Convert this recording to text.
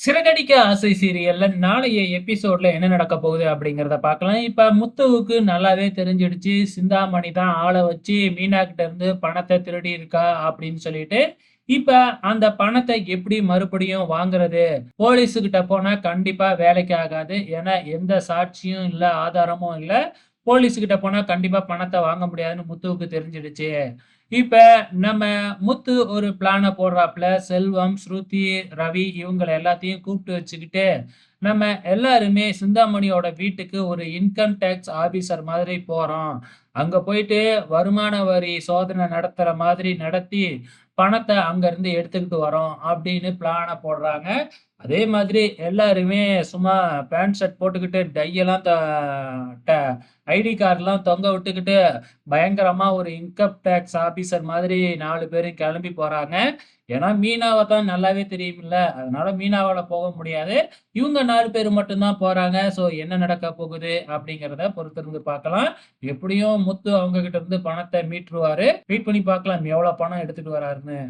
சிறகடிக்க ஆசை சீரியல்ல நாளைய எபிசோட்ல என்ன நடக்க போகுது அப்படிங்கிறத பார்க்கலாம். இப்ப முத்துவுக்கு நல்லாவே தெரிஞ்சிடுச்சு. சிந்தாமணி தான் ஆளை வச்சு மீனா கிட்ட இருந்து பணத்தை திருடி இருக்கா அப்படின்னு சொல்லிட்டு, இப்ப அந்த பணத்தை எப்படி மறுபடியும் வாங்குறது? போலீஸுக்கிட்ட போனா கண்டிப்பா வேலைக்கு ஆகாது. ஏன்னா எந்த சாட்சியும் இல்ல, ஆதாரமும் இல்ல. போலீஸுக்கிட்ட போனா கண்டிப்பா பணத்தை வாங்க முடியாதுன்னு முத்துவுக்கு தெரிஞ்சிடுச்சு. இப்போ நம்ம முத்து ஒரு பிளானை போடுறாப்புல செல்வம், ஸ்ருதி, ரவி இவங்களை எல்லாத்தையும் கூப்பிட்டு வச்சுக்கிட்டு, நம்ம எல்லாருமே சிந்தாமணியோட வீட்டுக்கு ஒரு இன்கம் டேக்ஸ் ஆபீசர் மாதிரி போகிறோம் அங்கே போயிட்டு வருமான வரி சோதனை நடத்துகிற மாதிரி நடத்தி, பணத்தை அங்கேருந்து எடுத்துக்கிட்டு வரோம் அப்படின்னு பிளானை போடுறாங்க. அதே மாதிரி எல்லாருமே சும்மா பேண்ட் ஷர்ட் போட்டுக்கிட்டு டையெல்லாம் த ட ஐடி கார்டெலாம் தொங்க விட்டுக்கிட்டு, பயங்கரமாக ஒரு இன்கம் டேக்ஸ் ஆஃபீஸர் மாதிரி நாலு பேரும் கிளம்பி போகிறாங்க ஏன்னா மீனாவை தான் நல்லாவே தெரியும்ல. அதனால மீனாவால் போக முடியாது. இவங்க நாலு பேர் மட்டும்தான் போகிறாங்க ஸோ என்ன நடக்க போகுது அப்படிங்கிறத பொறுத்திருந்து பார்க்கலாம். எப்படியும் முத்து அவங்க கிட்ட இருந்து பணத்தை மீட்டுருவாரு. வெயிட் பண்ணி பார்க்கலாம் எவ்வளோ பணம் எடுத்துகிட்டு வராருன்னு.